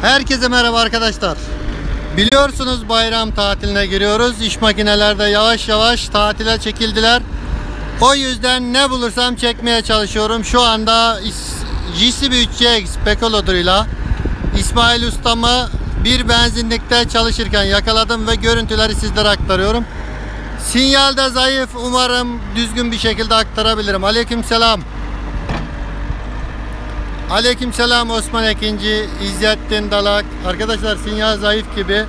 Herkese merhaba arkadaşlar. Biliyorsunuz bayram tatiline giriyoruz. İş makinelerde yavaş yavaş tatile çekildiler. O yüzden ne bulursam çekmeye çalışıyorum. Şu anda JCB3CX Pekolodur'uyla İsmail Ustam'ı bir benzinlikte çalışırken yakaladım ve görüntüleri sizlere aktarıyorum. Sinyalde zayıf. Umarım düzgün bir şekilde aktarabilirim. Aleyküm selam. Aleyküm selam Osman Ekinci, İzzettin Dalak. Arkadaşlar sinyal zayıf gibi.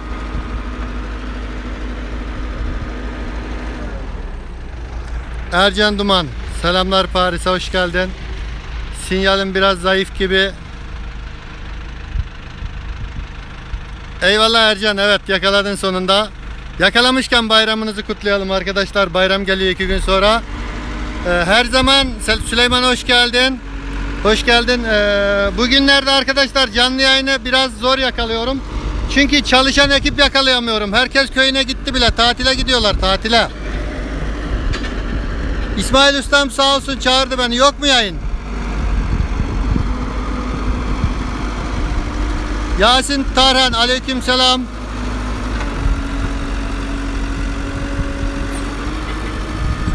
Ercan Duman. Selamlar Paris'e hoş geldin. Sinyalin biraz zayıf gibi. Eyvallah Ercan. Evet yakaladın sonunda. Yakalamışken bayramınızı kutlayalım arkadaşlar. Bayram geliyor iki gün sonra. Ee, her zaman Süleyman hoş geldin. Hoş geldin. Ee, bugünlerde arkadaşlar canlı yayını biraz zor yakalıyorum. Çünkü çalışan ekip yakalayamıyorum. Herkes köyüne gitti bile. Tatile gidiyorlar tatile. İsmail Ustam sağ olsun çağırdı beni. Yok mu yayın? Yasin Tarhan aleyküm selam.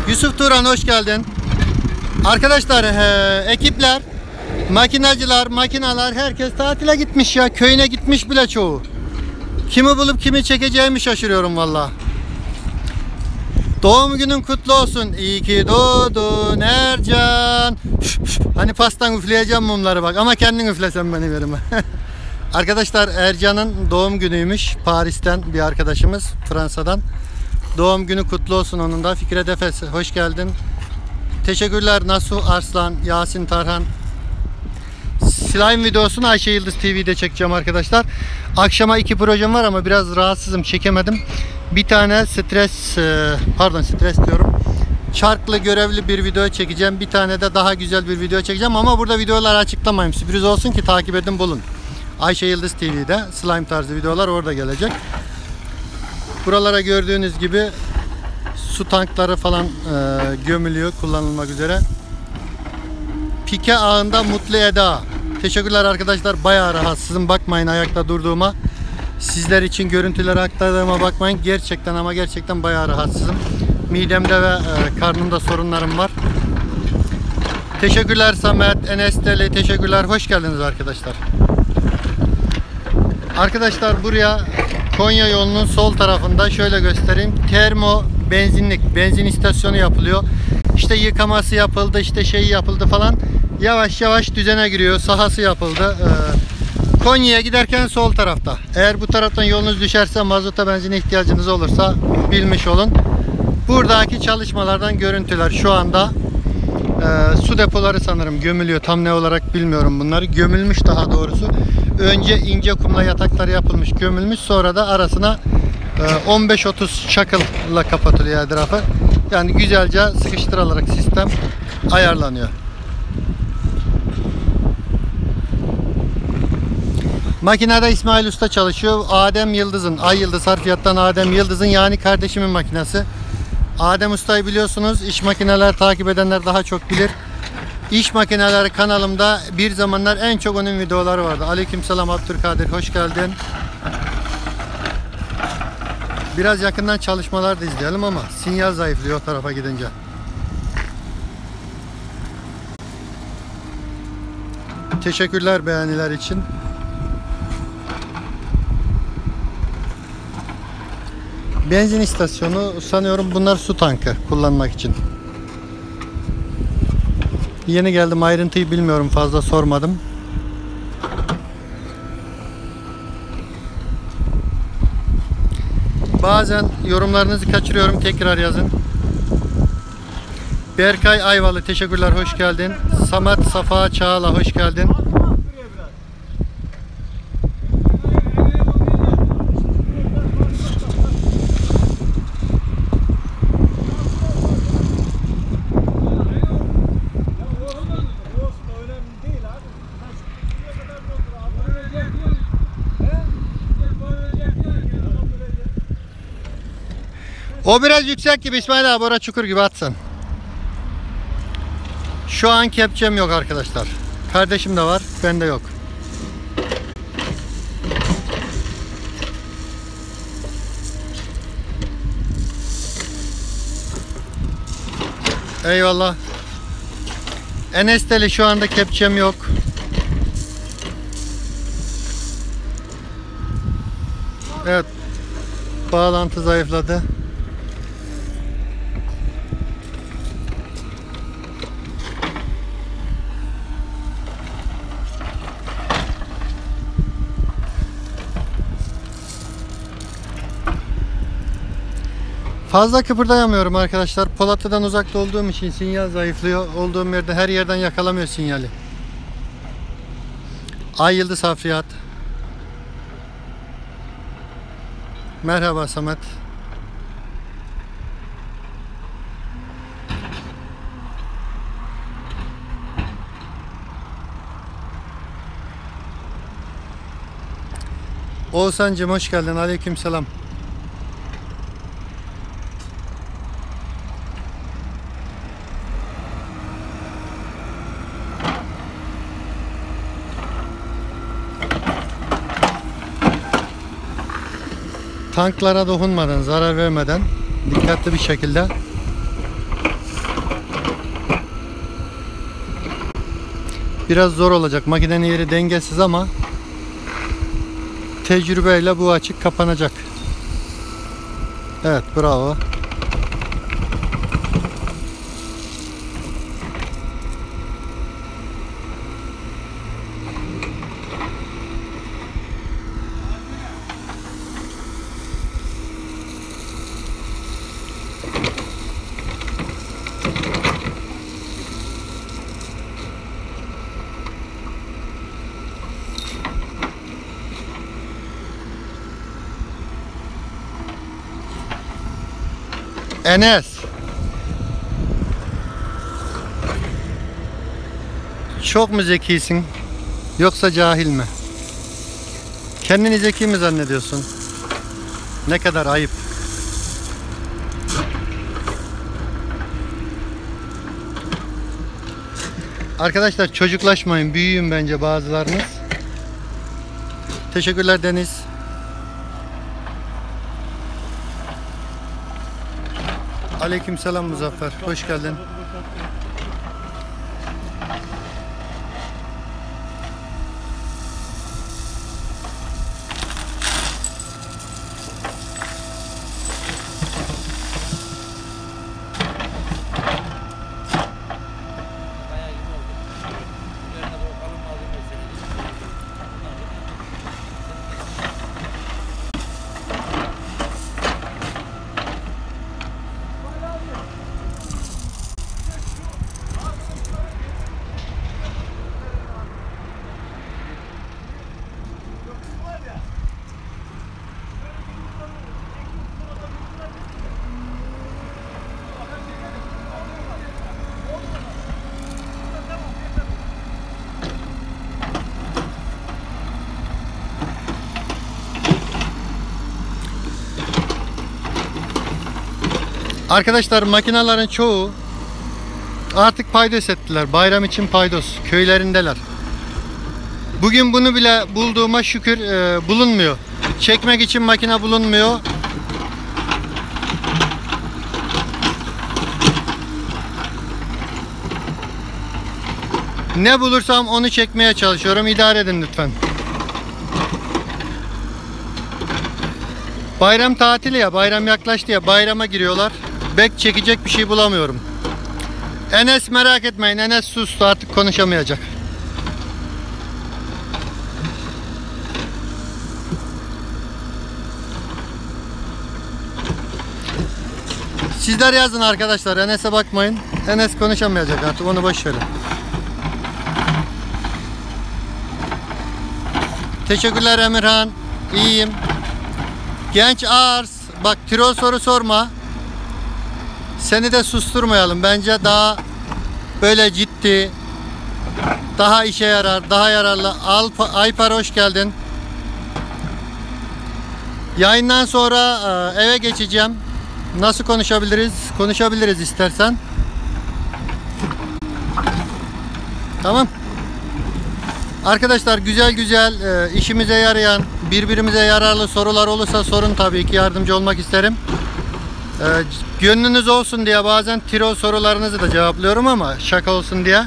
Yusuf Turan hoş geldin. Arkadaşlar e, ekipler, makinacılar, makinalar herkes tatile gitmiş ya. Köyüne gitmiş bile çoğu. Kimi bulup kimi çekeceğimi şaşırıyorum valla. Doğum günün kutlu olsun. İyi ki doğdun Ercan. Hani pastan üfleyeceğim mumları bak ama kendin üflesen beni verime. Arkadaşlar Ercan'ın doğum günüymüş. Paris'ten bir arkadaşımız Fransa'dan. Doğum günü kutlu olsun onun da. Fikret Efes hoş geldin. Teşekkürler Nasu Arslan, Yasin Tarhan. Slime videosunu Ayşe Yıldız TV'de çekeceğim arkadaşlar. Akşama iki projem var ama biraz rahatsızım çekemedim. Bir tane stres e, pardon stres diyorum. Çarklı görevli bir video çekeceğim. Bir tane de daha güzel bir video çekeceğim ama burada videoları açıklamayayım. Sürpriz olsun ki takip edin bulun. Ayşe Yıldız TV'de slime tarzı videolar orada gelecek. Buralara gördüğünüz gibi su tankları falan e, gömülüyor kullanılmak üzere. Pike ağında Mutlu Eda. Teşekkürler arkadaşlar. Bayağı rahatsızım. Bakmayın ayakta durduğuma. Sizler için görüntüleri aktardığıma bakmayın. Gerçekten ama gerçekten bayağı rahatsızım. Midemde ve e, karnımda sorunlarım var. Teşekkürler Samet, Enes Deli, teşekkürler. Hoş geldiniz arkadaşlar. Arkadaşlar buraya Konya yolunun sol tarafında şöyle göstereyim. Termo benzinlik, benzin istasyonu yapılıyor. İşte yıkaması yapıldı, işte şey yapıldı falan. Yavaş yavaş düzene giriyor. Sahası yapıldı. Ee, Konya'ya giderken sol tarafta. Eğer bu taraftan yolunuz düşerse mazota benzine ihtiyacınız olursa bilmiş olun. Buradaki çalışmalardan görüntüler şu anda e, su depoları sanırım gömülüyor. Tam ne olarak bilmiyorum bunları. Gömülmüş daha doğrusu. Önce ince kumla yataklar yapılmış, gömülmüş. Sonra da arasına 15-30 çakılla kapatılıyor etrafı. Yani güzelce sıkıştırılarak sistem ayarlanıyor. Makinede İsmail Usta çalışıyor. Adem Yıldız'ın, Ay Yıldız harfiyattan Adem Yıldız'ın yani kardeşimin makinesi. Adem Usta'yı biliyorsunuz. İş makineler takip edenler daha çok bilir. İş makineleri kanalımda bir zamanlar en çok onun videoları vardı. Aleykümselam Abdülkadir hoş geldin. Biraz yakından çalışmalar da izleyelim ama sinyal zayıflıyor o tarafa gidince. Teşekkürler beğeniler için. Benzin istasyonu sanıyorum bunlar su tankı kullanmak için. Yeni geldim ayrıntıyı bilmiyorum fazla sormadım. Bazen yorumlarınızı kaçırıyorum tekrar yazın. Berkay Ayvalı teşekkürler hoş geldin. Samet Safa Çağla hoş geldin. O biraz yüksek gibi İsmail abi. Orada çukur gibi atsın. Şu an kepçem yok arkadaşlar. Kardeşim de var. Bende yok. Eyvallah. Enes Deli şu anda kepçem yok. Evet. Bağlantı zayıfladı. Fazla kıpırdayamıyorum arkadaşlar. Polatlı'dan uzakta olduğum için sinyal zayıflıyor. Olduğum yerde her yerden yakalamıyor sinyali. Ay Yıldız Hafriyat. Merhaba Samet. Oğuzhan'cım hoş geldin. Aleyküm selam. Tanklara dokunmadan, zarar vermeden dikkatli bir şekilde biraz zor olacak. Makinenin yeri dengesiz ama tecrübeyle bu açık kapanacak. Evet, bravo. Enes. Çok mu zekisin? Yoksa cahil mi? Kendini zeki mi zannediyorsun? Ne kadar ayıp. Arkadaşlar çocuklaşmayın. Büyüyün bence bazılarınız. Teşekkürler Deniz. Aleykümselam Muzaffer. Hoş geldin. Arkadaşlar makinaların çoğu artık paydos ettiler. Bayram için paydos. Köylerindeler. Bugün bunu bile bulduğuma şükür e, bulunmuyor. Çekmek için makine bulunmuyor. Ne bulursam onu çekmeye çalışıyorum. İdare edin lütfen. Bayram tatili ya, bayram yaklaştı ya, bayrama giriyorlar. Bek çekecek bir şey bulamıyorum. Enes merak etmeyin, Enes sustu artık konuşamayacak. Sizler yazın arkadaşlar, Enes'e bakmayın. Enes konuşamayacak artık, onu boş. Teşekkürler Emirhan, iyiyim. Genç Ars, bak tiro soru sorma. Seni de susturmayalım. Bence daha böyle ciddi, daha işe yarar, daha yararlı. Alpa, Aypar hoş geldin. Yayından sonra e, eve geçeceğim. Nasıl konuşabiliriz? Konuşabiliriz istersen. Tamam. Arkadaşlar güzel güzel e, işimize yarayan, birbirimize yararlı sorular olursa sorun tabii ki yardımcı olmak isterim. Ee, gönlünüz olsun diye bazen tiro sorularınızı da cevaplıyorum ama şaka olsun diye.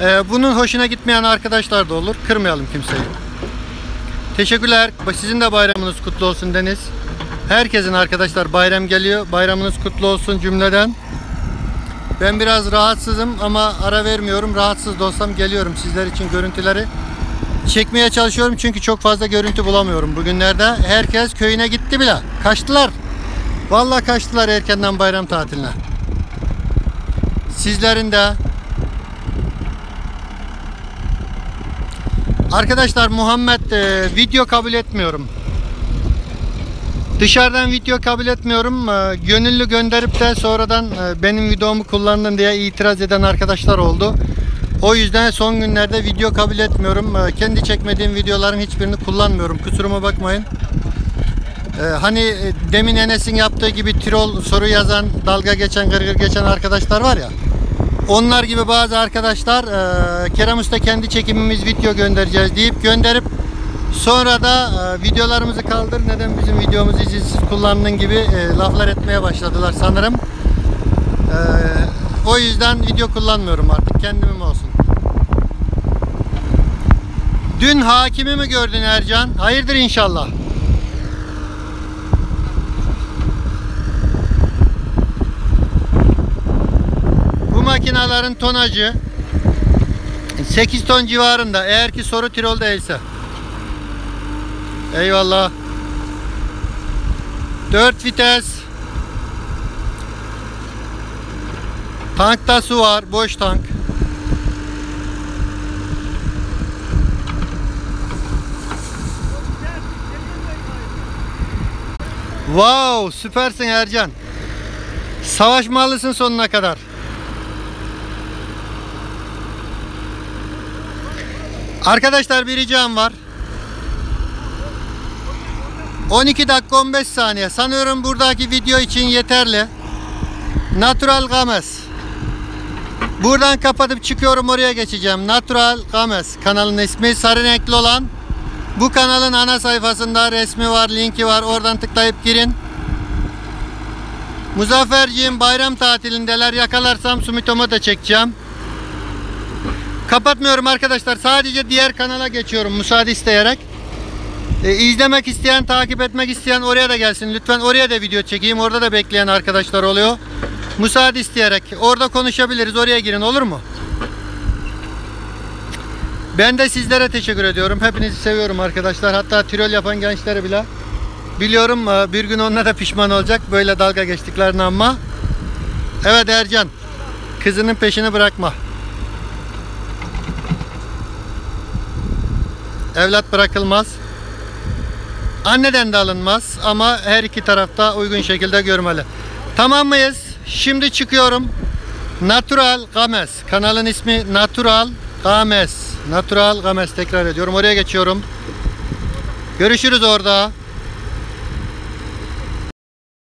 Ee, bunun hoşuna gitmeyen arkadaşlar da olur. Kırmayalım kimseyi. Teşekkürler. Sizin de bayramınız kutlu olsun Deniz. Herkesin arkadaşlar bayram geliyor. Bayramınız kutlu olsun cümleden. Ben biraz rahatsızım ama ara vermiyorum. Rahatsız da geliyorum sizler için görüntüleri çekmeye çalışıyorum çünkü çok fazla görüntü bulamıyorum bugünlerde. Herkes köyüne gitti bile. Kaçtılar. Vallahi kaçtılar erkenden bayram tatiline. Sizlerin de Arkadaşlar Muhammed e, video kabul etmiyorum. Dışarıdan video kabul etmiyorum. E, gönüllü gönderip de sonradan e, benim videomu kullandın diye itiraz eden arkadaşlar oldu. O yüzden son günlerde video kabul etmiyorum. E, kendi çekmediğim videoların hiçbirini kullanmıyorum. Kusuruma bakmayın. E, hani e, demin Enes'in yaptığı gibi troll soru yazan, dalga geçen, gırgır geçen arkadaşlar var ya. Onlar gibi bazı arkadaşlar e, Kerem Usta kendi çekimimiz video göndereceğiz deyip gönderip sonra da e, videolarımızı kaldır neden bizim videomuzu izinsiz kullandın gibi e, laflar etmeye başladılar sanırım. E, o yüzden video kullanmıyorum artık kendimim olsun. Dün hakimi mi gördün Ercan? Hayırdır inşallah. Bu makinelerin tonajı 8 ton civarında eğer ki soru tirol değilse. Eyvallah. 4 vites. Tankta su var, boş tank. Wow, süpersin Ercan. Savaşmalısın sonuna kadar. Arkadaşlar bir ricam var. 12 dakika 15 saniye. Sanıyorum buradaki video için yeterli. Natural Games. Buradan kapatıp çıkıyorum oraya geçeceğim. Natural Games kanalın ismi sarı renkli olan. Bu kanalın ana sayfasında resmi var, linki var. Oradan tıklayıp girin. Muzafferciğim bayram tatilindeler. Yakalarsam Sumitomo da çekeceğim. Kapatmıyorum arkadaşlar. Sadece diğer kanala geçiyorum müsaade isteyerek. E, izlemek isteyen, takip etmek isteyen oraya da gelsin. Lütfen oraya da video çekeyim. Orada da bekleyen arkadaşlar oluyor. Müsaade isteyerek. Orada konuşabiliriz. Oraya girin olur mu? Ben de sizlere teşekkür ediyorum. Hepinizi seviyorum arkadaşlar. Hatta tirol yapan gençleri bile. Biliyorum e, bir gün onlar da pişman olacak. Böyle dalga geçtiklerini ama. Evet Ercan. Kızının peşini bırakma. Evlat bırakılmaz. Anneden de alınmaz ama her iki tarafta uygun şekilde görmeli. Tamam mıyız? Şimdi çıkıyorum. Natural Games. Kanalın ismi Natural Games. Natural Games tekrar ediyorum. Oraya geçiyorum. Görüşürüz orada.